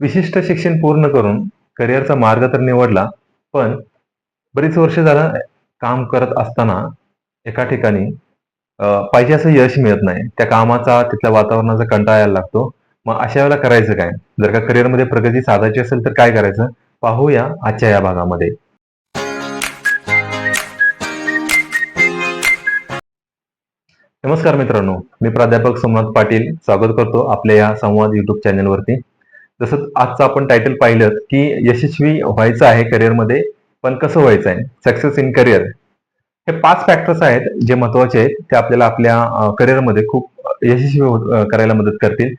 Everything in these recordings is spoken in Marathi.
विशिष्ट शिक्षण पूर्ण करून करिअरचा मार्ग तर निवडला, पण बरीच वर्ष झालं काम करत असताना एका ठिकाणी पाहिजे असं यश मिळत नाही. त्या कामाचा, तिथल्या वातावरणाचा कंटाळा यायला लागतो. मग अशा वेळेला करायचं काय? जर का करिअरमध्ये प्रगती साधायची असेल तर काय करायचं? पाहूया आजच्या या भागामध्ये. नमस्कार मित्रांनो, मी प्राध्यापक सोमनाथ पाटील स्वागत करतो आपल्या या संवाद युट्यूब चॅनेलवरती जसं आजचं आपण टायटल पाहिलं, की यशस्वी व्हायचं आहे करिअरमध्ये, पण कसं व्हायचं आहे? Success in career. हे पाच फॅक्टर्स आहेत जे महत्त्वाचे आहेत. ते आपल्याला आपल्या करिअरमध्ये खूप यशस्वी करायला मदत करतील.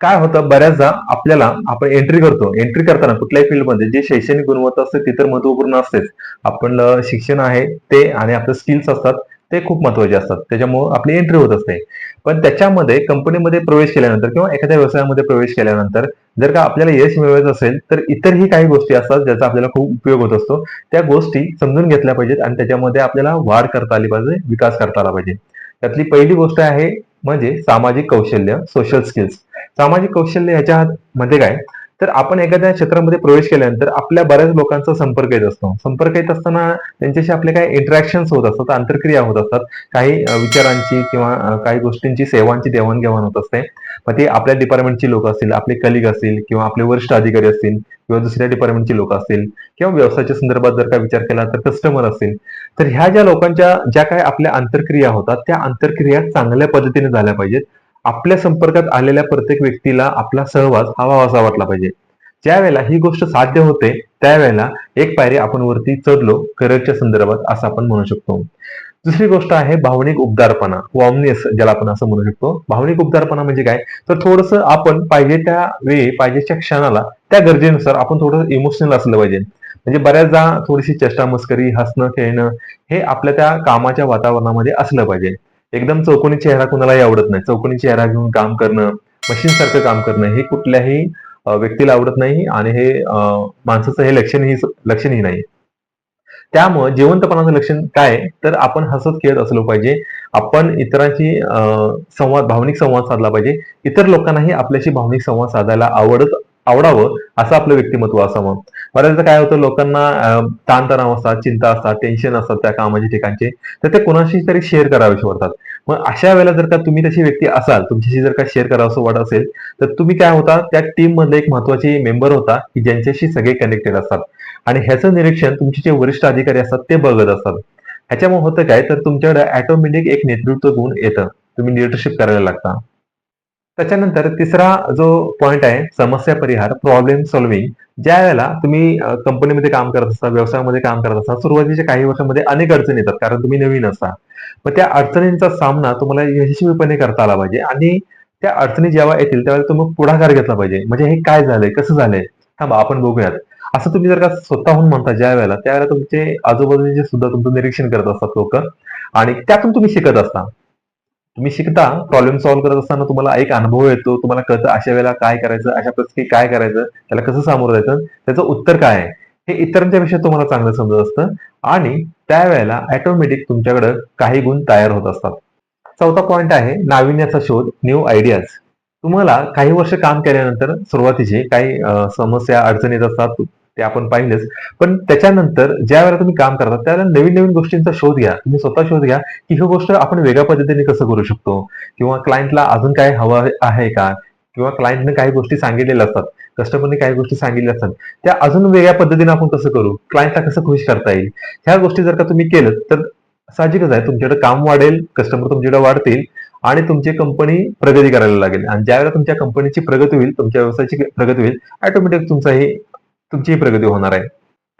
काय होतं बऱ्याचदा आपल्याला आपण एंट्री करतो. एंट्री करताना कुठल्याही फील्डमध्ये जे शैक्षणिक गुणवत्ता असते ती तर महत्त्वपूर्ण असतेच. आपलं शिक्षण आहे ते आणि आपले स्किल्स असतात ते खूप महत्त्वाचे असतात. त्याच्यामुळं आपली एंट्री होत असते. पण त्याच्यामध्ये कंपनीमध्ये प्रवेश केल्यानंतर किंवा एखाद्या व्यवसायामध्ये प्रवेश केल्यानंतर जर का आपल्याला यश मिळवायचं असेल, तर इतरही काही गोष्टी असतात ज्याचा आपल्याला खूप उपयोग होत असतो. त्या गोष्टी समजून घेतल्या पाहिजेत आणि त्याच्यामध्ये आपल्याला वाढ करता आली पाहिजे, विकास करता आला पाहिजे. त्यातली पहिली गोष्ट आहे म्हणजे सामाजिक कौशल्य, सोशल स्किल्स. सामाजिक कौशल्य ह्याच्यामध्ये म्हणजे काय? तर आपण एखाद्या क्षेत्रामध्ये प्रवेश केल्यानंतर आपल्या बऱ्याच लोकांचा संपर्क येत असतो. संपर्क येत असताना त्यांच्याशी आपले काही इंटरॅक्शन होत असतात, आंतरक्रिया होत असतात. काही विचारांची किंवा काही गोष्टींची सेवांची देवाणघेवाण होत असते. मग ते आपल्या डिपार्टमेंटची लोक असतील, आपले कलिग असतील किंवा आपले वरिष्ठ अधिकारी असतील किंवा दुसऱ्या डिपार्टमेंटची लोक असतील किंवा व्यवसायाच्या संदर्भात जर का विचार केला तर कस्टमर असतील. तर ह्या ज्या लोकांच्या ज्या काही आपल्या आंतरक्रिया होतात, त्या आंतरक्रिया चांगल्या पद्धतीने झाल्या पाहिजेत. आपल्या संपर्कात आलेल्या प्रत्येक व्यक्तीला आपला सहवास हवाहवासा वाटला पाहिजे. ज्यावेळेला ही गोष्ट साध्य होते, त्यावेळेला एक पायरी आपण वरती चढलो करिअरच्या संदर्भात असं आपण म्हणू शकतो. दुसरी गोष्ट आहे भावनिक उबदारपणा, वॉमनेस ज्याला आपण असं म्हणू शकतो. भावनिक उबदारपणा म्हणजे काय? तर थोडस आपण पाहिजे त्या वेळी, पाहिजेच्या क्षणाला, त्या गरजेनुसार आपण थोडं इमोशनल असलं पाहिजे. म्हणजे बऱ्याचदा थोडीशी चेष्टा-मस्करी, हसणं, खेळणं हे आपल्या त्या कामाच्या वातावरणामध्ये असलं पाहिजे. एकदम चौकोनी चेहरा कुणालाही आवडत नाही. चौकोनी चेहरा घेऊन काम करणं, मशीनसारखं काम करणं हे कुठल्याही व्यक्तीला आवडत नाही आणि हे माणसाचं हे लक्षणही लक्षणही नाही. त्यामुळे जिवंतपणाचं लक्षण काय तर आपण हसत-खेळत असलो पाहिजे. आपण इतरांशी संवाद भावनिक संवाद साधला पाहिजे. इतर लोकांनाही आपल्याशी भावनिक संवाद साधायला आवडत आवडावं असं आपलं व्यक्तिमत्व असावं. बऱ्याचदा काय होतं लोकांना ताणतणाव असतात, चिंता असतात, टेन्शन असतात त्या कामाच्या ठिकाणचे, तर ते कोणाशी तरी शेअर करावेसे वाटतात. मग अशा वेळेला जर का तुम्ही तशी व्यक्ती असाल, तुमच्याशी जर का शेअर करावसं वाटत असेल, तर तुम्ही काय होता त्या टीम मधले एक महत्वाची मेंबर होता, की ज्यांच्याशी सगळे कनेक्टेड असतात आणि ह्याचं निरीक्षण तुमचे जे वरिष्ठ अधिकारी असतात ते बघत असतात. ह्याच्यामुळे होतं काय? तर तुमच्याकडे ऑटोमॅटिक एक नेतृत्व गुण येतं. तुम्ही लिडरशिप करायला लागता. त्याच्यानंतर तिसरा जो पॉइंट आहे समस्या परिहार, प्रॉब्लेम सॉल्व्हिंग. ज्यावेळेला तुम्ही कंपनीमध्ये काम करत असता, व्यवसायामध्ये काम करत असता, सुरुवातीच्या काही वर्षांमध्ये अनेक अडचणी येतात कारण तुम्ही नवीन असता. मग त्या अडचणींचा सामना तुम्हाला यशस्वीपणे करता आला पाहिजे आणि त्या अडचणी जेव्हा येतील त्यावेळेला तुम्ही पुढाकार घेतला पाहिजे. म्हणजे हे काय झालंय? कसं झालंय? थांबा आपण बघूयात. असं तुम्ही जर का स्वतःहून म्हणता ज्या वेळेला त्यावेळेला तुमचे आजूबाजूचे सुद्धा तुमचं निरीक्षण करत असतात लोक आणि त्यातून तुम्ही शिकत असता. तुम्ही शिकता, प्रॉब्लेम सॉल्व्ह करत असताना तुम्हाला एक अनुभव येतो. तुम्हाला कळतं अशा वेळेला काय करायचं, अशा परिस्थिती काय करायचं, त्याला कसं सामोरं जायचं, त्याचं उत्तर काय आहे? हे इतरांच्या पेक्षा तुम्हाला चांगलं समजत असतं आणि त्यावेळेला ऑटोमॅटिक तुमच्याकडं काही गुण तयार होत असतात. चौथा पॉईंट आहे नाविन्याचा शोध, न्यू आयडियाज. तुम्हाला काही वर्ष काम केल्यानंतर सुरुवातीचे काही समस्या, अडचणी येत असतात. ते आपण पाहिलेच. पण त्याच्यानंतर ज्या वेळेला तुम्ही काम करता, त्यावेळेला नवीन-नवीन गोष्टींचा शोध घ्या. तुम्ही स्वतः शोध घ्या, की ही गोष्ट आपण वेगळ्या पद्धतीने कसं करू शकतो? किंवा क्लायंटला अजून काय हवं आहे का? किंवा क्लायंटने काही गोष्टी सांगितलेल्या असतात. कस्टमरने काही गोष्टी सांगितल्या असतात. त्या अजून वेगळ्या पद्धतीने आपण कसं करू? क्लायंटला कसं खुश करता येईल? ह्या गोष्टी जर का तुम्ही केलंत, तर साहजिकच आहे तुमच्याकडे काम वाढेल, कस्टमर तुमच्याकडे वाढतील आणि तुमची कंपनी प्रगती करायला लागेल आणि ज्यावेळेला तुमच्या कंपनीची प्रगती होईल, तुमच्या व्यवसायाची प्रगती होईल, ऑटोमॅटिक तुमचाही तुमचीही प्रगती होणार आहे.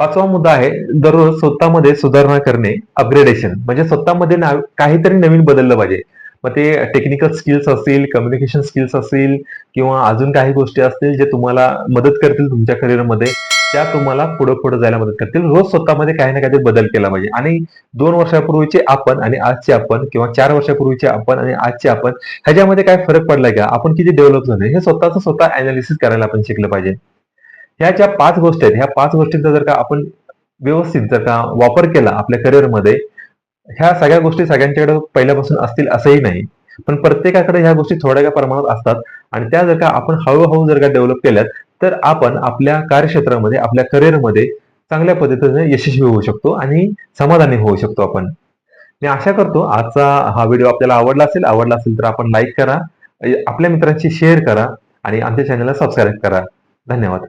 पाचवा मुद्दा आहे दररोज स्वतःमध्ये सुधारणा करणे, अपग्रेडेशन. म्हणजे स्वतःमध्ये काहीतरी नवीन बदललं पाहिजे. मग ते टेक्निकल स्किल्स असतील, कम्युनिकेशन स्किल्स असतील किंवा अजून काही गोष्टी असतील जे तुम्हाला मदत करतील तुमच्या करिअरमध्ये. त्या तुम्हाला पुढं-पुढं जायला मदत करतील. रोज स्वतःमध्ये काही ना काहीतरी बदल केला पाहिजे आणि दोन वर्षापूर्वीचे आपण आणि आजचे आपण किंवा चार वर्षापूर्वीचे आपण आणि आजचे आपण ह्याच्यामध्ये काय फरक पडलाय का? आपण किती डेव्हलप झाले हे स्वतःचं स्वतः एनालिसिस करायला आपण शिकलं पाहिजे. ह्या ज्या पाच गोष्टी आहेत, ह्या पाच गोष्टींचा जर का आपण व्यवस्थित जर का वापर केला आपल्या करिअरमध्ये, ह्या सगळ्या गोष्टी सगळ्यांच्याकडे पहिल्यापासून असतील असंही नाही. पण प्रत्येकाकडे ह्या गोष्टी थोड्या का प्रमाणात असतात आणि त्या जर का आपण हळूहळू जर का डेव्हलप केल्यात तर आपण आपल्या कार्यक्षेत्रामध्ये आपल्या करिअरमध्ये चांगल्या पद्धतीने यशस्वी होऊ शकतो आणि समाधानी होऊ शकतो आपण. मी आशा करतो आजचा हा व्हिडिओ आपल्याला आवडला असेल आवडला असेल तर आपण लाईक करा आपल्या मित्रांशी शेअर करा आणि आमच्या चॅनलला सबस्क्राईब करा. धन्यवाद.